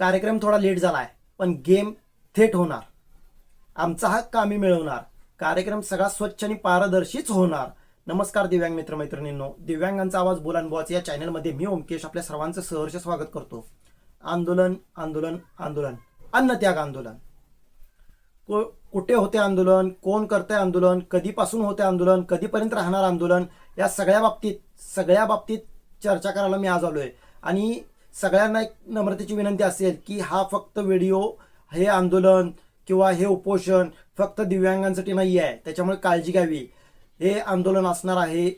कार्यक्रम थोडा लेट झाला आहे पण गेम थेट होणार. आमचा हक्क आम्ही मिळवणार. कार्यक्रम सगळा स्वच्छ आणि पारदर्शीच होणार. नमस्कार दिव्यांग मित्रमैत्रिणींनो. दिव्यांगांचा आवाज बोलान बॉच या चॅनलमध्ये मी ओमकेश आपल्या सर्वांचं सहर्ष स्वागत करतो. आंदोलन आंदोलन आंदोलन. अन्नत्याग आंदोलन. को- कुठे होते आंदोलन? कोण करते आंदोलन? कधीपासून होते आंदोलन? कधीपर्यंत राहणार आंदोलन? या सगळ्या बाबतीत सगळ्या बाबतीत चर्चा करायला मी आज आलो आहे आणि सगळ्यांना एक नम्रतेची विनंती असेल की हा फक्त व्हिडिओ हे आंदोलन किंवा हे उपोषण फक्त दिव्यांगांसाठी नाही आहे त्याच्यामुळे काळजी घ्यावी. हे आंदोलन असणार आहे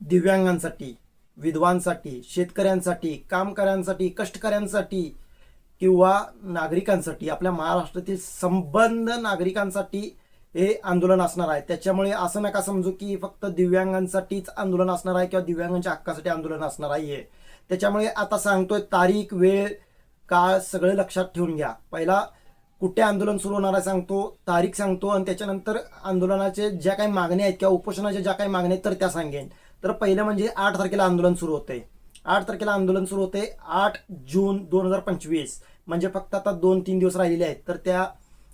दिव्यांगांसाठी विधवांसाठी शेतकऱ्यांसाठी कामकऱ्यांसाठी कष्टकऱ्यांसाठी किंवा नागरिकांसाठी आपल्या महाराष्ट्रातील संबंध नागरिकांसाठी हे आंदोलन असणार आहे. त्याच्यामुळे असं नका समजू की फक्त दिव्यांगांसाठीच आंदोलन असणार आहे किंवा दिव्यांगांच्या हक्कासाठी आंदोलन असणार आहे त्याच्यामुळे आता सांगतोय तारीख वेळ काळ सगळं लक्षात ठेवून घ्या. पहिला कुठे आंदोलन सुरू होणार आहे सांगतो तारीख सांगतो आणि त्याच्यानंतर आंदोलनाचे ज्या काही मागण्या आहेत किंवा उपोषणाच्या ज्या काही मागण्या आहेत तर त्या सांगेन. तर पहिलं म्हणजे आठ तारखेला आंदोलन सुरू होते आठ तारखेला आंदोलन सुरू होते आठ जून दोन हजार पंचवीस. म्हणजे फक्त आता दोन तीन दिवस राहिलेले आहेत. तर त्या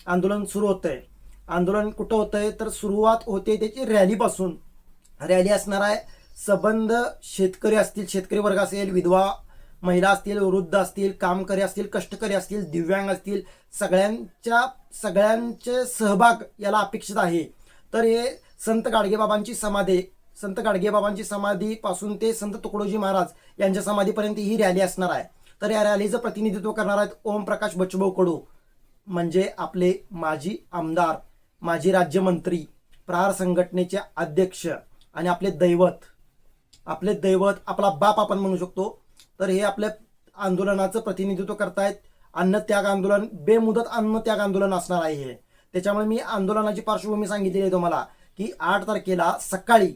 आंदोलन सुरू होतंय. आंदोलन कुठं होतंय? तर सुरुवात होते त्याची रॅलीपासून. रॅली असणार आहे सबंध शेतकरी असतील शेतकरी वर्ग असेल विधवा महिला असतील वृद्ध असतील कामकरी असतील कष्टकरी असतील दिव्यांग असतील सगळ्यांच्या सगळ्यांचे सहभाग याला अपेक्षित आहे. तर हे संत गाडगेबाबांची समाधी संत गाडगेबाबांची समाधीपासून ते संत तुकडोजी महाराज यांच्या समाधीपर्यंत ही रॅली असणार आहे. तर या रॅलीचं प्रतिनिधित्व करणार आहेत ओम प्रकाश बचभाऊ कडू म्हणजे आपले माजी आमदार माजी राज्यमंत्री प्रहार संघटनेचे अध्यक्ष आणि आपले दैवत. आपले दैवत आपला बाप आपण म्हणू शकतो. तर हे आपल्या आंदोलनाचं प्रतिनिधित्व करतायत. अन्नत्याग आंदोलन बेमुदत अन्नत्याग आंदोलन असणार आहे हे. त्याच्यामुळे मी आंदोलनाची पार्श्वभूमी सांगितलेली आहे तुम्हाला की आठ तारखेला सकाळी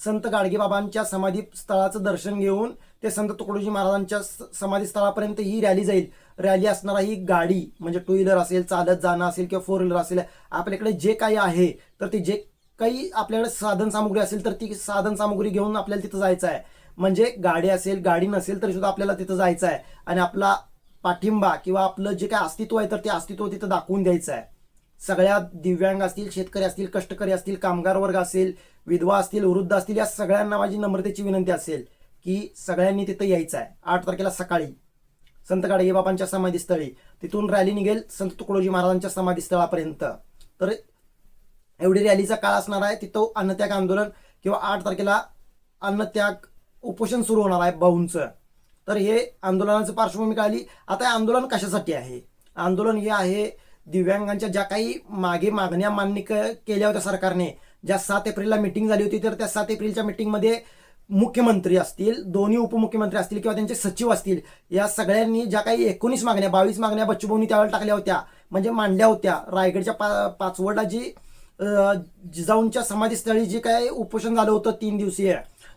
संत गाडगेबाबांच्या समाधी स्थळाचं दर्शन घेऊन ते संत तुकडोजी महाराजांच्या समाधी स्थळापर्यंत ही रॅली जाईल. रॅली असणारा ही गाडी म्हणजे टू व्हीलर असेल चालत जाणं असेल किंवा फोर व्हीलर असेल आपल्याकडे जे काही आहे तर ते जे काही आपल्याकडे साधन सामुग्री असेल तर ती साधन सामुग्री घेऊन आपल्याला तिथं जायचं आहे. म्हणजे गाडी असेल गाडी नसेल तरी सुद्धा आपल्याला तिथं जायचं आहे. आणि आपला पाठिंबा किंवा आपलं जे काय अस्तित्व आहे तर ते अस्तित्व तिथं दाखवून द्यायचं आहे. सगळ्या दिव्यांग असतील शेतकरी असतील कष्टकरी असतील कामगार वर्ग असेल विधवा असतील वृद्ध असतील या सगळ्यांना माझी नम्रतेची विनंती असेल की सगळ्यांनी तिथं यायचं आहे. आठ तारखेला सकाळी संत गाडगेबाबांच्या समाधीस्थळी. तिथून रॅली निघेल संत तुकडोजी महाराजांच्या समाधीस्थळापर्यंत. तर एवढी रॅलीचा काळ असणार आहे तिथं अन्नत्याग आंदोलन किंवा आठ तारखेला अन्नत्याग उपोषण सुरू होणार आहे भाऊंचं. तर हे आंदोलनाचं पार्श्वभूमी कळाली. आता हे आंदोलन कशासाठी आहे? आंदोलन हे आहे दिव्यांगांच्या ज्या काही मागे मागण्या मान्य केल्या होत्या सरकारने ज्या सात एप्रिलला मिटिंग झाली होती तर त्या सात एप्रिलच्या मिटिंगमध्ये मुख्यमंत्री असतील दोन्ही उपमुख्यमंत्री असतील किंवा त्यांचे सचिव असतील या सगळ्यांनी ज्या काही एकोणीस मागण्या बावीस मागण्या बच्चूभाऊनी त्यावेळेला टाकल्या होत्या म्हणजे मांडल्या होत्या. रायगडच्या पा पाचवडला जी जिजाऊंच्या समाधीस्थळी जे काय उपोषण झालं होतं तीन दिवसीय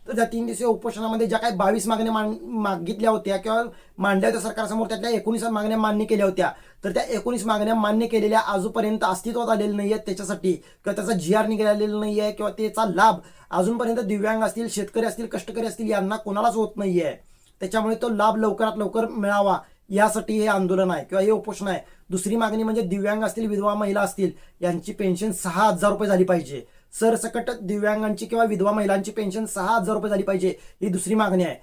तर त्या तीन दिवसीय उपोषणामध्ये ज्या काही बावीस मागण्या मान मागितल्या होत्या किंवा मांडल्या होत्या सरकारसमोर त्यातल्या एकोणीस मागण्या मान्य केल्या होत्या तर त्या एकोणीस मागण्या मान्य केलेल्या आजूपर्यंत अस्तित्वात आलेल्या नाही आहेत त्याच्यासाठी किंवा त्याचा जी आर निघालेला नाही आहे किंवा त्याचा लाभ अजूनपर्यंत दिव्यांग असतील शेतकरी असतील कष्टकरी असतील यांना कोणालाच होत नाही आहे त्याच्यामुळे तो लाभ लवकरात लवकर मिळावा. यासाठी हे आंदोलन आहे किंवा हे उपोषण आहे. दुसरी मागणी म्हणजे दिव्यांग असतील विधवा महिला असतील यांची पेन्शन सहा हजार रुपये झाली पाहिजे. सरसकट दिव्यांगांची किंवा विधवा महिलांची पेन्शन सहा हजार रुपये झाली पाहिजे ही दुसरी मागणी आहे.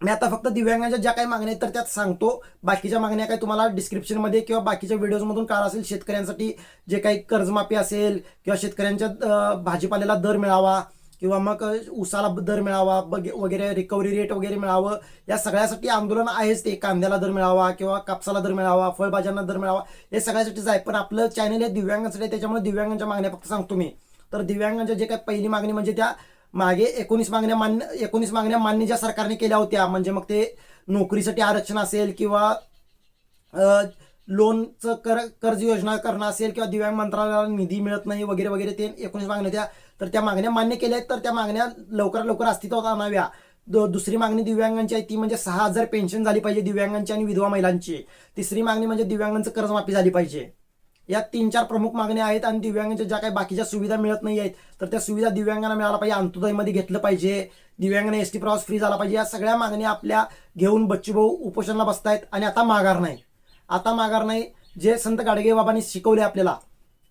मी आता फक्त दिव्यांगांच्या ज्या काही मागण्या आहेत तर त्यात सांगतो. बाकीच्या मागण्या काय तुम्हाला डिस्क्रिप्शनमध्ये किंवा बाकीच्या व्हिडिओजमधून काळ असेल शेतकऱ्यांसाठी जे काही कर्जमाफी असेल किंवा शेतकऱ्यांच्या भाजीपाल्याला दर मिळावा किंवा मग उसाला दर मिळावा बगे- वगैरे रिकव्हरी रेट वगैरे मिळावं. या सगळ्यासाठी आंदोलन आहेच ते. कांद्याला दर मिळावा किंवा कापसाला दर मिळावा फळभाज्यांना दर मिळावा. हे सगळ्यासाठीच आहे. पण आपलं चॅनल हे दिव्यांगांसाठी आहे. त्याच्यामुळे दिव्यांगांच्या मागण्या फक्त सांगतो मी. तर दिव्यांगांच्या जे काही पहिली मागणी म्हणजे त्या मागे एकोणीस मागण्या मान्य एकोणीस मागण्या मान्य ज्या सरकारने केल्या होत्या म्हणजे मग ते नोकरीसाठी आरक्षण असेल किंवा लोनचं कर कर्ज योजना करणं असेल किंवा दिव्यांग मंत्रालयाला निधी मिळत नाही वगैरे वगैरे ते एकोणीस मागण्या होत्या. तर त्या मागण्या मान्य केल्या आहेत. तर त्या मागण्या लवकरात लवकर अस्तित्वात आणाव्या. दुसरी मागणी दिव्यांगांची आहे. ती म्हणजे सहा हजार पेन्शन झाली पाहिजे दिव्यांगांची आणि विधवा महिलांची. तिसरी मागणी म्हणजे दिव्यांगांचं कर्जमाफी झाली पाहिजे. या तीन चार प्रमुख मागण्या आहेत आणि दिव्यांगांच्या ज्या काही बाकीच्या सुविधा मिळत नाही आहेत तर त्या सुविधा दिव्यांगांना मिळाला पाहिजे. अंतोदयमध्ये घेतलं पाहिजे. दिव्यांगांना एस टी प्रवास फ्री झाला पाहिजे. या सगळ्या मागण्या आपल्या घेऊन बच्चूभाऊ उपोषणाला बसतायत आणि आता माघार नाही. आता माघार नाही. जे संत गाडगे बाबांनी शिकवले आपल्याला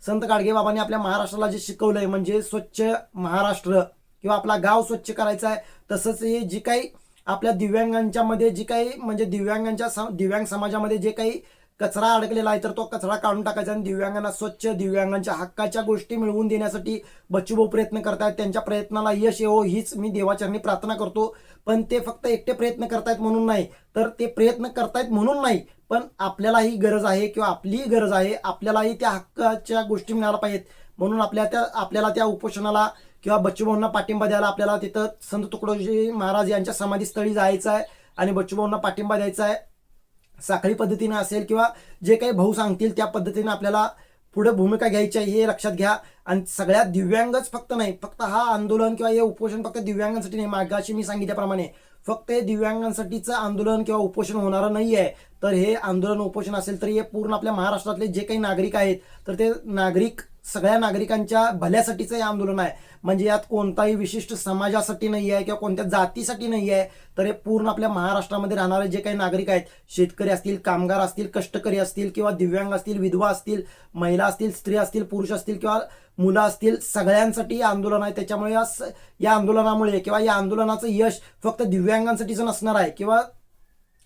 संत गाडगे बाबांनी आपल्या महाराष्ट्राला जे शिकवलंय म्हणजे स्वच्छ महाराष्ट्र किंवा आपला गाव स्वच्छ करायचा आहे तसंच हे जी काही आपल्या दिव्यांगांच्या मध्ये जी काही म्हणजे दिव्यांगांच्या दिव्यांग समाजामध्ये जे काही कचरा अडकलेला आहे तर तो कचरा काढून टाकायचा आणि दिव्यांगांना स्वच्छ दिव्यांगांच्या हक्काच्या गोष्टी मिळवून देण्यासाठी बच्चूभाऊ प्रयत्न करतायत. त्यांच्या प्रयत्नाला यश येवो हीच मी देवाचरणी प्रार्थना करतो. पण ते फक्त एकटे प्रयत्न करतायत म्हणून नाही. तर ते प्रयत्न करतायत म्हणून नाही पण आपल्यालाही गरज आहे किंवा आपलीही गरज आहे आपल्यालाही त्या हक्काच्या गोष्टी मिळायला पाहिजेत. म्हणून आपल्या त्या आपल्याला त्या उपोषणाला किंवा बच्चूभाऊंना पाठिंबा द्यायला आपल्याला तिथं संत तुकडोजी महाराज यांच्या समाधीस्थळी जायचं आहे आणि बच्चूभाऊंना पाठिंबा द्यायचा आहे. साखळी पद्धतीने असेल किंवा जे काही भाऊ सांगतील त्या पद्धतीने आपल्याला पुढे भूमिका घ्यायची आहे हे लक्षात घ्या. आणि सगळ्या दिव्यांगच फक्त नाही फक्त हा आंदोलन किंवा हे उपोषण फक्त दिव्यांगांसाठी नाही मागाशी मी सांगितल्याप्रमाणे. फक्त हे दिव्यांगांसाठीचं आंदोलन किंवा उपोषण होणारं नाही आहे तर हे आंदोलन उपोषण असेल तर हे पूर्ण आपल्या महाराष्ट्रातले जे काही नागरिक आहेत तर ते नागरिक सगळ्या नागरिकांच्या भल्यासाठीचं हे आंदोलन आहे. म्हणजे यात कोणताही विशिष्ट समाजासाठी नाही आहे किंवा कोणत्या जातीसाठी नाही आहे तर हे पूर्ण आपल्या महाराष्ट्रामध्ये राहणारे जे काही नागरिक आहेत शेतकरी असतील कामगार असतील कष्टकरी असतील किंवा दिव्यांग असतील विधवा असतील महिला असतील स्त्री असतील पुरुष असतील किंवा मुलं असतील सगळ्यांसाठी आंदोलन आहे. त्याच्यामुळे या स- या आंदोलनामुळे किंवा या आंदोलनाचं यश फक्त दिव्यांगांसाठीच नसणार आहे किंवा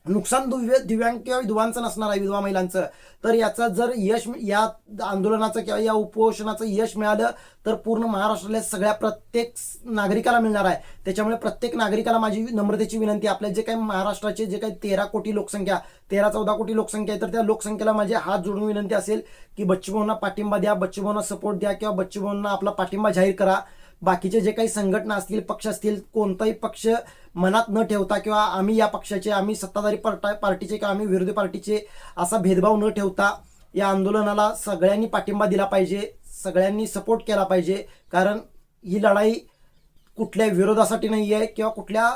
नुकसान दुव्य दिव्यांग किंवा विधवांचं नसणार आहे विधवा महिलांचं. तर याचं जर यश या आंदोलनाचं किंवा या उपोषणाचं यश मिळालं तर पूर्ण महाराष्ट्रातल्या सगळ्या प्रत्येक नागरिकाला मिळणार आहे. त्याच्यामुळे प्रत्येक नागरिकाला माझी नम्रतेची विनंती आपल्या जे काही महाराष्ट्राचे जे काही तेरा कोटी लोकसंख्या तेरा चौदा कोटी लोकसंख्या आहे तर त्या लोकसंख्येला माझे हात जोडून विनंती असेल की बच्चूभाऊंना पाठिंबा द्या बच्चूभाऊंना सपोर्ट द्या किंवा बच्चूभाऊंना आपला पाठिंबा जाहीर करा. बाकीचे जे काही संघटना असतील पक्ष असतील कोणताही पक्ष मनात न ठेवता किंवा आम्ही या पक्षाचे आम्ही सत्ताधारी पार्टा पार्टीचे किंवा आम्ही विरोधी पार्टीचे असा भेदभाव न ठेवता या आंदोलनाला सगळ्यांनी पाठिंबा दिला पाहिजे सगळ्यांनी सपोर्ट केला पाहिजे. कारण ही लढाई कुठल्या विरोधासाठी नाही आहे किंवा कुठल्या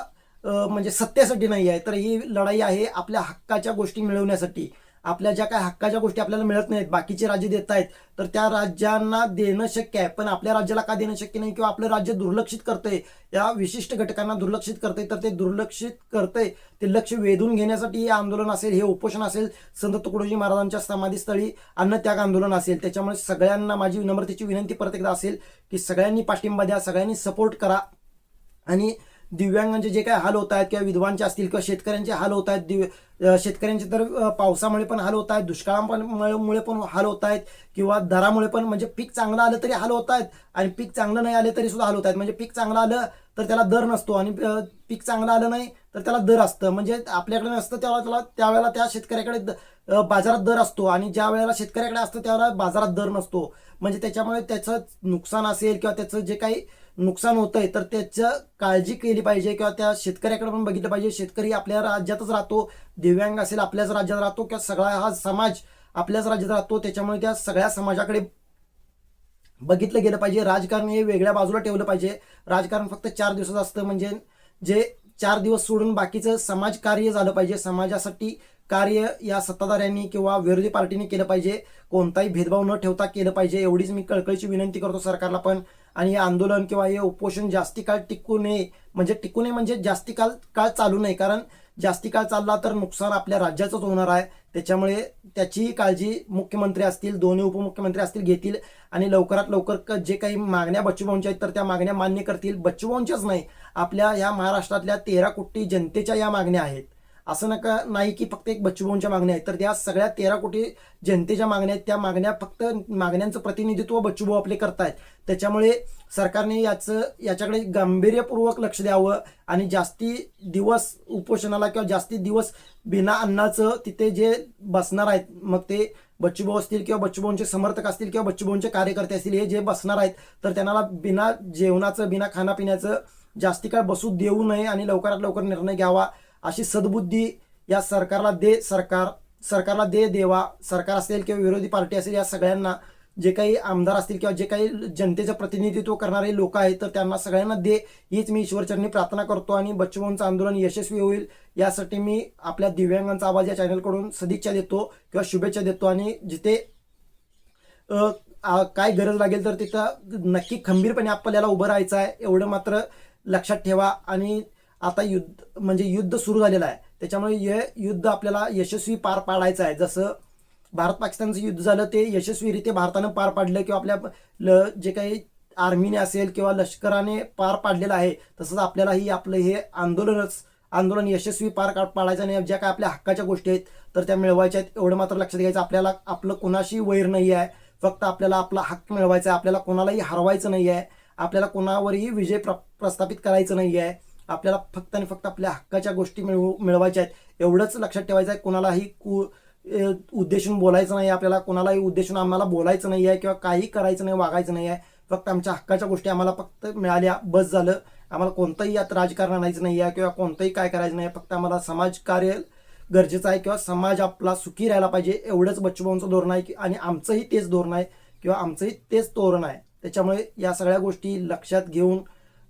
म्हणजे सत्तेसाठी नाही आहे तर ही लढाई आहे आपल्या हक्काच्या गोष्टी मिळवण्यासाठी. आपल्या ज्या काही हक्काच्या गोष्टी आपल्याला मिळत नाहीत बाकीचे राज्य देत आहेत तर त्या राज्यांना देणं शक्य आहे. पण आपल्या राज्याला का देणं शक्य नाही? किंवा आपलं राज्य दुर्लक्षित करतंय या विशिष्ट घटकांना दुर्लक्षित करतंय तर ते दुर्लक्षित करतंय ते लक्ष वेधून घेण्यासाठी हे आंदोलन असेल हे उपोषण असेल संत तुकडोजी महाराजांच्या समाधीस्थळी अन्नत्याग आंदोलन असेल. त्याच्यामुळे सगळ्यांना माझी नम्रतेची विनंती परत एकदा असेल की सगळ्यांनी पाठिंबा द्या सगळ्यांनी सपोर्ट करा. आणि दिव्यांगांचे जे काही हाल होत आहेत किंवा विधवांचे असतील किंवा शेतकऱ्यांचे हाल होत आहेत दिव्य शेतकऱ्यांचे तर पावसामुळे पण हाल होत आहेत दुष्काळामुळे पण हाल होत आहेत किंवा दरामुळे पण म्हणजे पीक चांगलं आलं तरी हाल होत आहेत आणि पीक चांगलं नाही आले तरी सुद्धा हाल होत आहेत. म्हणजे पीक चांगलं आलं तर त्याला दर नसतो आणि पीक चांगलं आलं नाही तर त्याला दर असतं. म्हणजे आपल्याकडे नसतं त्यावेळेला त्याला त्यावेळेला त्या शेतकऱ्याकडे द- बाजारात दर असतो आणि ज्या वेळेला शेतकऱ्याकडे असतं त्यावेळेला बाजारात दर नसतो. म्हणजे त्याच्यामुळे त्याचं नुकसान असेल किंवा त्याचं जे काही नुकसान होतंय तर त्याचं काळजी केली पाहिजे किंवा त्या शेतकऱ्याकडे पण बघितलं पाहिजे. शेतकरी आपल्या राज्यातच राहतो दिव्यांग असेल आपल्याच राज्यात राहतो किंवा सगळा हा समाज आपल्याच राज्यात राहतो त्याच्यामुळे त्या सगळ्या समाजाकडे बघितलं गेलं पाहिजे. राजकारण हे वेगळ्या बाजूला ठेवलं पाहिजे. राजकारण फक्त चार दिवसाचं असतं म्हणजे जे चार दिवस सोडून बाकीचं समाज कार्य झालं पाहिजे. समाजासाठी कार्य या सत्ताधाऱ्यांनी किंवा विरोधी पार्टीने केलं पाहिजे. कोणताही भेदभाव न ठेवता केलं पाहिजे. एवढीच मी कळकळीची विनंती करतो सरकारला पण. आणि हे आंदोलन किंवा हे उपोषण जास्ती काळ टिकू नये म्हणजे टिकू नये म्हणजे जास्ती काळ काळ चालू नये. कारण जास्ती काळ चालला तर नुकसान आपल्या राज्याचंच होणार आहे. त्याच्यामुळे त्याचीही काळजी मुख्यमंत्री असतील दोन्ही उपमुख्यमंत्री असतील घेतील आणि लवकरात लवकर क- जे काही मागण्या बच्चूभाऊंच्या आहेत तर त्या मागण्या मान्य करतील. बच्चूभाऊंच्याच नाही. आपल्या या महाराष्ट्रातल्या तेरा कोटी जनतेच्या या मागण्या आहेत. असं नका नाही की फक्त एक बच्चूभाऊंच्या मागण्या आहेत. तर त्या सगळ्या तेरा कोटी जनतेच्या मागण्या आहेत. त्या मागण्या फक्त मागण्यांचं प्रतिनिधित्व बच्चूभाऊ आपले करतायत. त्याच्यामुळे सरकारने याचं याच्याकडे गांभीर्यपूर्वक लक्ष द्यावं आणि जास्ती दिवस उपोषणाला किंवा जास्ती दिवस बिना अन्नाचं तिथे जे बसणार आहेत मग ते बच्चूभाऊ असतील किंवा बच्चूभाऊंचे समर्थक असतील किंवा बच्चूभाऊंचे कार्यकर्ते असतील हे जे बसणार आहेत तर त्यांना बिना जेवणाचं बिना खाण्यापिण्याचं जास्ती काळ बसू देऊ नये आणि लवकरात लवकर निर्णय घ्यावा. अशी सद्बुद्धी या सरकारला दे सरकार सरकारला दे देवा सरकार असेल किंवा विरोधी पार्टी असेल या सगळ्यांना जे काही आमदार असतील किंवा जे काही जनतेचं प्रतिनिधित्व करणारे लोक आहेत तर त्यांना सगळ्यांना दे. हीच मी ईश्वरचरणी प्रार्थना करतो आणि बच्चूभाऊंचं आंदोलन यशस्वी होईल यासाठी मी आपल्या दिव्यांगांचा आवाज या चॅनलकडून सदिच्छा देतो किंवा शुभेच्छा देतो आणि जिथे काय गरज लागेल तर तिथं नक्की खंबीरपणे आपल्याला उभं राहायचं आहे एवढं मात्र लक्षात ठेवा आणि आता युद्ध म्हणजे युद्ध सुरू झालेलं आहे. त्याच्यामुळे हे युद्ध आपल्याला यशस्वी पार पाडायचं आहे. जसं भारत पाकिस्तानचं युद्ध झालं ते यशस्वीरित्या भारतानं पार पाडलं किंवा आपल्या ल जे काही आर्मीने असेल किंवा लष्कराने पार पाडलेलं आहे तसंच आपल्यालाही आपलं हे आंदोलनच आंदोलन यशस्वी पार का- पाडायचं आणि ज्या काय आपल्या हक्काच्या गोष्टी आहेत तर त्या मिळवायच्या आहेत एवढं मात्र लक्षात घ्यायचं आपल्याला आपलं कोणाशी वैर नाही आहे. फक्त आपल्याला आपला हक्क मिळवायचा आहे आपल्याला कोणालाही हरवायचं नाही आहे. आपल्याला कोणावरही विजय प्र प्रस्थापित करायचं नाही आहे. आपल्याला फक्त आणि फक्त आपल्या हक्काच्या गोष्टी मिळवू मिळवायच्या आहेत. एवढंच लक्षात ठेवायचं आहे कोणालाही कु उद्देशून बोलायचं नाही आपल्याला कोणालाही उद्देशून आम्हाला बोलायचं नाही आहे किंवा काही करायचं नाही वागायचं नाही आहे. फक्त आमच्या हक्काच्या गोष्टी आम्हाला फक्त मिळाल्या बस झालं. आम्हाला कोणतंही यात राजकारण आणायचं नाही आहे किंवा कोणतंही काय करायचं नाही फक्त आम्हाला समाजकार्य गरजेचं आहे किंवा समाज आपला सुखी राहायला पाहिजे एवढंच बच्चूभाऊंचं धोरण आहे की आणि आमचंही तेच धोरण आहे किंवा आमचंही तेच धोरण आहे. त्याच्यामुळे या सगळ्या गोष्टी लक्षात घेऊन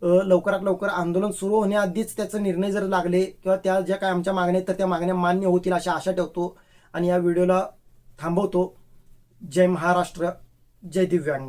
लवकरात लवकर आंदोलन सुरू होण्याआधीच त्याचे निर्णय जर लागले किंवा त्या ज्या काय आमच्या मागण्या आहेत तर त्या मागण्या मान्य होतील अशा आशा ठेवतो आणि या व्हिडिओला थांबवतो. जय महाराष्ट्र जय दिव्यांग.